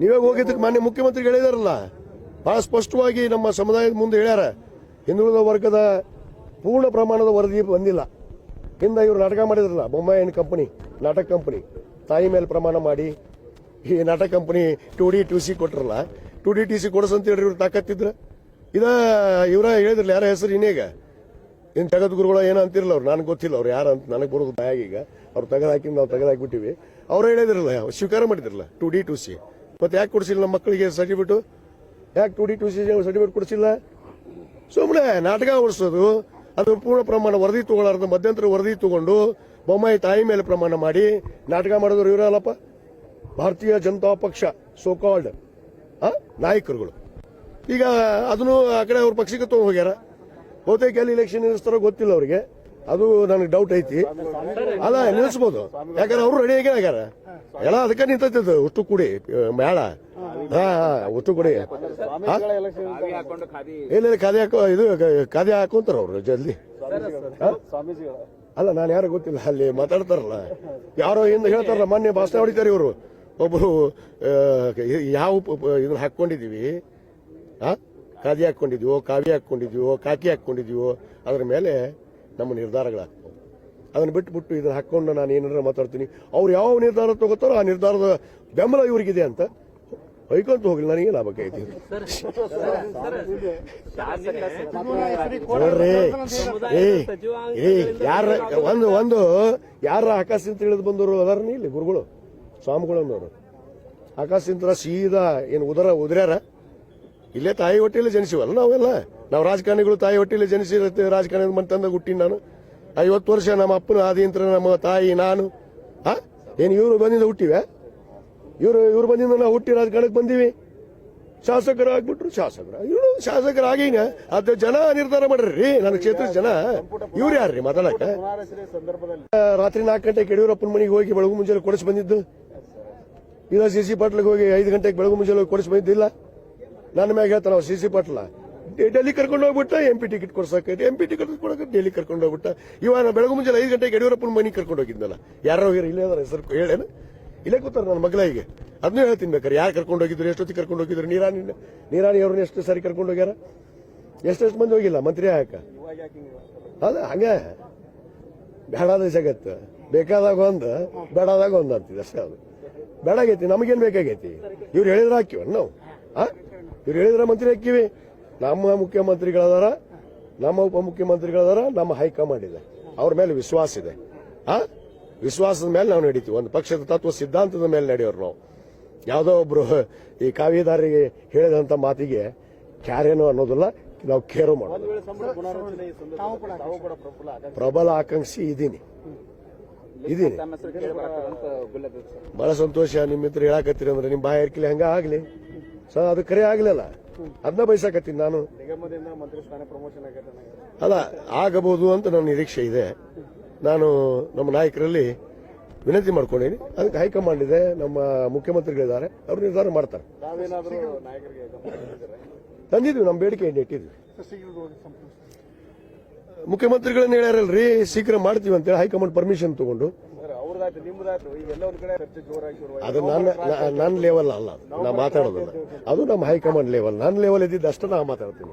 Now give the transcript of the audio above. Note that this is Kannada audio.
ನೀವೇ ಹೋಗಿದ್ದಕ್ಕೆ ಮಾನ್ಯ ಮುಖ್ಯಮಂತ್ರಿ ಹೇಳಿದಾರಲ್ಲ? ಬಹಳ ಸ್ಪಷ್ಟವಾಗಿ ನಮ್ಮ ಸಮುದಾಯದ ಮುಂದೆ ಹೇಳ್ಯಾರ. ಹಿಂದುಳಿದ ವರ್ಗದ ಪೂರ್ಣ ಪ್ರಮಾಣದ ವರದಿ ಬಂದಿಲ್ಲ. ಹಿಂದೆ ಇವರು ನಾಟಕ ಮಾಡಿದ್ರಲ್ಲ ಬೊಮ್ಮಾಯಿನ ಕಂಪನಿ ನಾಟಕ ಕಂಪನಿ ತಾಯಿ ಮೇಲೆ ಪ್ರಮಾಣ ಮಾಡಿ ಈ ನಾಟಕ company two D two C ಕೊಟ್ರಲ್ಲ ಟು ಡಿ ಟಿ ಸಿ ಕೊಡಸಂತ ಹೇಳಿ ಇವ್ರು ತಾಕತ್ತಿದ್ರ? ಇದ ಇವರ ಹೇಳಿದ್ರಲ್ಲ, ಯಾರ ಹೆಸರು ಇನ್ನೀಗ? ಇನ್ ಜಗದ್ಗುರುಗಳು ಏನೋ ಅಂತಿರಲ್ಲ ಅವ್ರು ನನಗೆ ಗೊತ್ತಿಲ್ಲ ಅವ್ರು ಯಾರು ಅಂತ ನನಗೆ ಬರೋದು ಬಾಯಾಗ ಈಗ. ಅವ್ರು ತೆಗೆದು ಹಾಕಿ ನಾವು ತೆಗೆದು ಹಾಕ್ಬಿಟ್ಟಿವಿ. ಅವ್ರು ಹೇಳಿದ್ರಲ್ಲ, ಸ್ವೀಕಾರ ಮಾಡಿದ್ರಲ್ಲ ಟು ಡಿ ಟು ಸಿ ಮತ್ತೆ ಯಾಕೆ ಕೊಡಿಸಿಲ್ಲ ನಮ್ಮ ಮಕ್ಕಳಿಗೆ ಸರ್ಟಿಫಿಕೇಟು ಯಾಕೆ two D two C certificate ಕೊಡಿಸಿಲ್ಲ? ಸುಮ್ಮನೆ ನಾಟಕ ಓಡಿಸೋದು ಅದು ಪೂರ್ಣ ಪ್ರಮಾಣ ವರದಿ ತಗೊಳ್ಳಾರ್ದು, ಮಧ್ಯಂತರ ವರದಿ ತಗೊಂಡು ಬೊಮ್ಮಾಯಿ ತಾಯಿ ಮೇಲೆ ಪ್ರಮಾಣ ಮಾಡಿ ನಾಟಕ ಮಾಡಿದವರು ಇವರಲ್ಲಪ್ಪ ಭಾರತೀಯ ಜನತಾ ಪಕ್ಷ ಸೋಕಾಲ್ಡ್ ನಾಯಕರುಗಳು. ಈಗ ಅದನ್ನು ಆ ಕಡೆ ಅವ್ರ ಪಕ್ಷಕ್ಕೆ ತಗೊಂಡು ಹೋಗ್ಯಾರ. ಬಹುತೇಕ ಎಲ್ಲಿ ಇಲೆಕ್ಷನ್ ನಿಲ್ಲಿಸ್ತಾರೋ ಗೊತ್ತಿಲ್ಲ ಅವರಿಗೆ. ಅದು ನನಗೆ ಡೌಟ್ ಐತಿ. ಅಲ್ಲ ನಿಲ್ಲಿಸ್ಬೋದು. ಯಾಕಂದ್ರೆ ಅವರು ರೆಡಿ ಆಗ್ಯಾರ ಎಲ್ಲ ಅದಕ್ಕೆ ನಿಂತೈತದ ಉಷ್ಟು ಕೂಡಿ ಮೇಳ. ಹಾ ಹಾ ಉಷ್ಟು ಕೂಡಿ? ಇಲ್ಲ ಇಲ್ಲ, ಖಾದಿ ಹಾಕೋ ಇದು ಕಾದಿ ಖಾದಿ ಹಾಕೊಂತಾರ ಅವ್ರು ಜಲ್ದಿ? ಅಲ್ಲ ನಾನು ಯಾರು ಗೊತ್ತಿಲ್ಲ ಅಲ್ಲಿ ಮಾತಾಡ್ತಾರಲ್ಲ. ಯಾರೋ ಹಿಂದೆ ಹೇಳ್ತಾರಲ್ಲ ಮೊನ್ನೆ ಭಾಷಣ ಹೊಡಿತಾರೆ ಇವರು. ಒಬ್ಬರು ಯಾವ ಇದನ್ನ ಹಾಕೊಂಡಿದೀವಿ ಹಾ? ಖಾದಿ ಹಾಕೊಂಡಿದೀವೋ ಕಾವಿ ಹಾಕ್ಕೊಂಡಿದ್ವೋ ಕಾಕಿ ಹಾಕೊಂಡಿದೀವೋ ಅದ್ರ ಮೇಲೆ ನಮ್ಮ ನಿರ್ಧಾರಗಳಾಗ್ತವೆ. ಅದನ್ನ ಬಿಟ್ಬಿಟ್ಟು ಇದನ್ನು ಹಾಕ್ಕೊಂಡು ನಾನು ಏನಾರ ಮಾತಾಡ್ತೀನಿ. ಅವ್ರು ಯಾವ ನಿರ್ಧಾರ ತಗೋತಾರೋ ಆ ನಿರ್ಧಾರದ ಬೆಂಬಲ ಇವರಿಗಿದೆ ಅಂತ ಹೊಯ್ಕೊಂತ ಹೋಗ್ಲಿ, ನನಗೆ ಲಾಭ ಐತಿ? ನೋಡ್ರಿ, ಏ ಯಾರ, ಒಂದು ಒಂದು, ಯಾರ ಆಕಾಶದಿಂದ ತಿಳಿದು ಬಂದವರು ಅದಾರ ಇಲ್ಲಿ ಗುರುಗಳು ಸ್ವಾಮಿಗಳು ಅನ್ನೋರು ಆಕಾಶದಿಂದ ಸೀದಾ ಏನು ಉದರ ಉದ್ರ್ಯಾರ? ಇಲ್ಲೇ ತಾಯಿ ಹೊಟ್ಟೆಯಲ್ಲಿ ಜನಿಸಿವಲ್ಲ ನಾವೆಲ್ಲ? ನಾವು ರಾಜಕಾರಣಿಗಳು ತಾಯಿ ಹೊಟ್ಟೆಯಲ್ಲಿ ಜನಿಸಿ ರಾಜಕಾರಣಿ ಮಂತಂದ ಹುಟ್ಟಿ ನಾನು. ಐವತ್ತು ವರ್ಷ ನಮ್ಮ ಅಪ್ಪನ ಆದಿಂತರ ನಮ್ಮ ತಾಯಿ, ನಾನು. ಹಾ? ಏನು ಇವರು ಬಂದಿಂದ ಹುಟ್ಟಿವೆ? ಇವರು, ಇವ್ರು ಬಂದಿಂದ ನಾವು ಹುಟ್ಟಿ ರಾಜಕಾರಣಕ್ಕೆ ಬಂದೀವಿ. ಶಾಸಕರಾಗ್ಬಿಟ್ರು, ಶಾಸಕರ ಇವರು ಶಾಸಕರಾಗೀನ. ಅದು ಜನ ನಿರ್ಧಾರ ಮಾಡ್ರಿ, ನನ್ನ ಕ್ಷೇತ್ರ ಜನ. ಇವ್ರು ಯಾರ್ರಿ ಮಾತಾಡಕ ರಾತ್ರಿ ನಾಲ್ಕು ಗಂಟೆಗೆ ಯಡಿಯೂರಪ್ಪನ ಮನೆಗೆ ಹೋಗಿ ಬೆಳಗು ಮುಂಜಾನೆ ಕೊಡಿಸಿ ಬಂದಿದ್ದು. ಇಲ್ಲ, ಸಿ ಸಿ ಪಾಟ್ಲಿಗೆ ಹೋಗಿ ಐದು ಗಂಟೆಗೆ ಬೆಳಗು ಮುಂಜಾನೆ ಕೊಡಿಸಿ ಬಂದಿದ್ದಿಲ್ಲ. ನನ್ನ ಮ್ಯಾಗ ಹೇಳ್ತಾನ ಸಿ ಸಿ ಪಟ್ಲ. ಡೆಲ್ಲಿ ಕರ್ಕೊಂಡು ಹೋಗ್ಬಿಟ್ಟ ಎಂ ಪಿ ಟಿಕೆಟ್ ಕೊಡ್ಸಕ್ಕೆ ಎಂ ಪಿ ಟಿಕೆಟ್ ಕೊಡಕ್ಕೆ ಡೆಲ್ಲಿ ಕರ್ಕೊಂಡು ಹೋಗ್ಬಿಟ್ಟ. ಇವಾಗ ಬೆಳಗ್ಗೆ ಬೆಳಗು ಮುಂಜಾನೆ ಐದು ಗಂಟೆಗೆ ಯಡಿಯೂರಪ್ಪನ ಮನೆಗೆ ಕರ್ಕೊಂಡು ಹೋಗಿದ್ನಲ್ಲ. ಯಾರೋ ಹೋಗಿರ ಇಲ್ಲೇ ಅದರ, ಹೆಸರು ಹೇಳೇನು? ಇಲ್ಲೇ ಕೂತಾರ ನನ್ನ ಮಗಳಿಗೆ ಅದನ್ನೂ ಹೇಳ್ತೀನಿ ಬೇಕಾರೆ, ಯಾರು ಕರ್ಕೊಂಡು ಹೋಗಿದ್ರು, ಎಷ್ಟೊತ್ತಿಗೆ ಕರ್ಕೊಂಡು ಹೋಗಿದ್ರು, ನೀರಾಣಿ ನೀರಾಣಿ ಅವ್ರನ್ನ ಎಷ್ಟು ಸಾರಿ ಕರ್ಕೊಂಡು ಹೋಗ್ಯಾರ? ಎಷ್ಟೆಷ್ಟು ಮಂದಿ ಹೋಗಿಲ್ಲ, ಮಂತ್ರಿ ಹಾಕ ಅದ ಹಂಗೆ. ಬೇಡಾದ ಜಗತ್ತು. ಬೇಕಾದಾಗ ಒಂದು, ಬೇಡಾದಾಗ ಒಂದು ಅಂತಿದೆ, ಅಷ್ಟೇ ಅದು. ಬೇಡಾಗೈತಿ ನಮಗೇನ್ ಬೇಕಾಗೈತಿ? ಇವ್ರು ಹೇಳಿದ್ರೆ ಹಾಕಿವ ನಾವು. ಆ? ಇವ್ರು ಹೇಳಿದ್ರೆ ಮಂತ್ರಿ ಹಾಕಿವಿ. ನಮ್ಮ ಮುಖ್ಯಮಂತ್ರಿಗಳದಾರ ನಮ್ಮ ಉಪಮುಖ್ಯಮಂತ್ರಿಗಳದಾರ ನಮ್ಮ ಹೈಕಮಾಂಡ್ ಇದೆ. ಅವ್ರ ಮೇಲೆ ವಿಶ್ವಾಸ ಇದೆ. ಆ? ವಿಶ್ವಾಸದ ಮೇಲೆ ನಾವು ನಡೀತೀವಿ. ಒಂದು ಪಕ್ಷದ ತತ್ವ ಸಿದ್ಧಾಂತದ ಮೇಲೆ ನಡೆಯೋರು ನಾವು. ಯಾವುದೋ ಒಬ್ರು ಈ ಕಾವ್ಯದಾರಿಗೆ ಹೇಳಿದಂತ ಮಾತಿಗೆ ಕ್ಯಾರೇನು ಅನ್ನೋದಿಲ್ಲ ನಾವು ಕೇರು ಮಾಡೋದು. ಪ್ರಬಲ ಆಕಾಂಕ್ಷಿ ಇದೀನಿ ಇದೀನಿ ಬಹಳ ಸಂತೋಷ ನಿಮ್ಮ ಮಿತ್ರ ಹೇಳಾಕತ್ತೀರಿ ಅಂದ್ರೆ ನಿಮ್ ಬಾಯಿ ಇರ್ಕಿಲ್ಲ ಹಂಗ ಆಗ್ಲಿ? ಸೊ ಅದು ಕರೆ ಆಗ್ಲಿಲ್ಲ. ಅದನ್ನ ಬಯಸಾಕತ್ತೀನಿ ನಾನು. ನಿಗಮದಿಂದ ಮಂತ್ರಿ ಸ್ಥಾನ ಪ್ರಮೋಷನ್ ಆಗೈತೆ ಅಲ್ಲ ಆಗಬಹುದು ಅಂತ ನನ್ನ ನಿರೀಕ್ಷೆ ಇದೆ. ನಾನು ನಮ್ಮ ನಾಯಕರಲ್ಲಿ ವಿನಂತಿ ಮಾಡ್ಕೊಂಡೀನಿ. ಅದಕ್ಕೆ ಹೈಕಮಾಂಡ್ ಇದೆ ನಮ್ಮ ಮುಖ್ಯಮಂತ್ರಿಗಳಿದ್ದಾರೆ ಅವರು ನಿರ್ಧಾರ ಮಾಡ್ತಾರೆ? ತಂದಿದ್ವಿ ನಮ್ಮ ಬೇಡಿಕೆ ಇಟ್ಟಿದ್ವಿ ಮುಖ್ಯಮಂತ್ರಿಗಳನ್ನ ಹೇಳ್ಯಾರಲ್ರಿ ಶೀಘ್ರ ಮಾಡ್ತೀವಿ ಅಂತೇಳಿ ಹೈಕಮಾಂಡ್ ಪರ್ಮಿಷನ್ ತಗೊಂಡು. ಅದು ನನ್ನ ನನ್ನ ಲೆವೆಲ್ ಅಲ್ಲ ನಾ ಮಾತಾಡೋದಿಲ್ಲ. ಅದು ನಮ್ಮ ಹೈಕಮಾಂಡ್ ಲೆವೆಲ್ ನನ್ನ ಲೆವೆಲ್ ಇದ್ದಿದ್ದಷ್ಟು ನಾ ಮಾತಾಡ್ತೀನಿ.